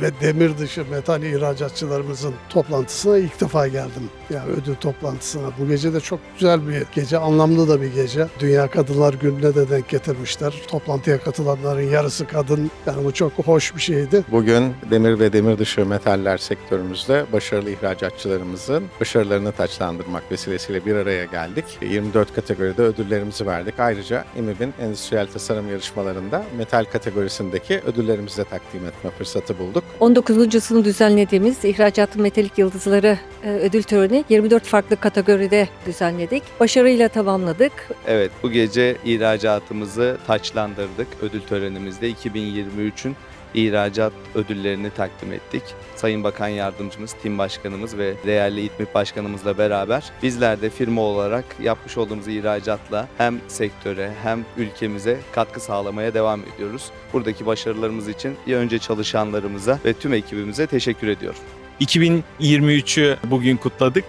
ve demir dışı metal ihracatçılarımızın toplantısına ilk defa geldim. Yani ödül toplantısına. Bu gece de çok güzel bir gece, anlamlı da bir gece. Dünya Kadınlar Günü'ne de denk getirmişler. Toplantıya katılanların yarısı kadın. Yani bu çok hoş bir şeydi. Bugün demir ve demir dışı metaller sektörümüzde başarılı ihracatçılarımızın başarılarını taçlandırmak vesilesiyle bir araya geldik. 24 kategoride ödüllerimizi verdik. Ayrıca İMİB'in endüstriyel tasarım yarışmalarında metal kategorisindeki ödüllerimizi de takdim etme fırsatı bulduk. 19.sunu düzenlediğimiz İhracatı Metalik Yıldızları e, ödül töreni 24 farklı kategoride düzenledik. Başarıyla tamamladık. Evet bu gece ihracatımızı taçlandırdık. Ödül törenimizde 2023'ün ihracat ödüllerini takdim ettik. Sayın Bakan Yardımcımız, Tim Başkanımız ve değerli İTMİP Başkanımızla beraber bizler de firma olarak yapmış olduğumuz ihracatla hem sektöre hem ülkemize katkı sağlamaya devam ediyoruz. Buradaki başarılarımız için önce çalışanlarımıza ve tüm ekibimize teşekkür ediyorum. 2023'ü bugün kutladık.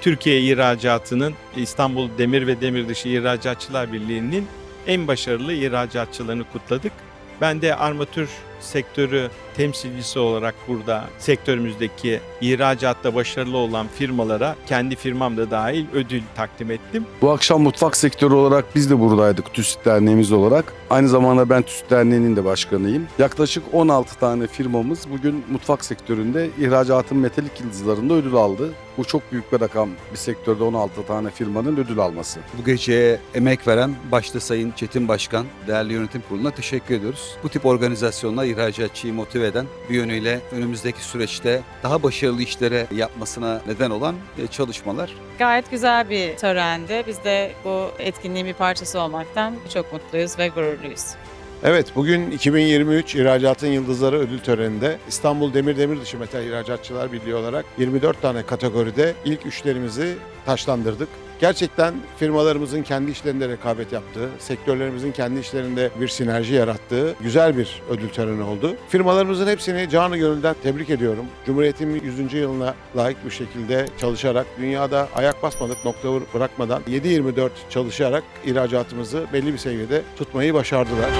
Türkiye ihracatının İstanbul Demir ve Demir Dışı İhracatçılar Birliği'nin en başarılı ihracatçılarını kutladık. Ben de armatür sektörü temsilcisi olarak burada sektörümüzdeki ihracatta başarılı olan firmalara kendi firmam da dahil ödül takdim ettim. Bu akşam mutfak sektörü olarak biz de buradaydık TÜSİT Derneğimiz olarak. Aynı zamanda ben TÜSİT Derneği'nin de başkanıyım. Yaklaşık 16 tane firmamız bugün mutfak sektöründe ihracatın metalik yıldızlarında ödül aldı. Bu çok büyük bir rakam bir sektörde 16 tane firmanın ödül alması. Bu geceye emek veren başta Sayın Çetin Başkan, değerli yönetim kuruluna teşekkür ediyoruz. Bu tip organizasyonlar ihracatçıyı motive eden, bir yönüyle önümüzdeki süreçte daha başarılı işlere yapmasına neden olan e, çalışmalar. Gayet güzel bir törendi. Biz de bu etkinliğin bir parçası olmaktan çok mutluyuz ve gururluyuz. Evet, bugün 2023 İhracatın Yıldızları ödül töreninde İstanbul Demir Demir Dışı Metal İhracatçılar Birliği olarak 24 tane kategoride ilk üçlerimizi taşlandırdık. Gerçekten firmalarımızın kendi işlerinde rekabet yaptığı, sektörlerimizin kendi işlerinde bir sinerji yarattığı güzel bir ödül töreni oldu. Firmalarımızın hepsini canı gönülden tebrik ediyorum. Cumhuriyetimin 100. yılına layık bir şekilde çalışarak, dünyada ayak basmadık, nokta bırakmadan 7-24 çalışarak ihracatımızı belli bir seviyede tutmayı başardılar.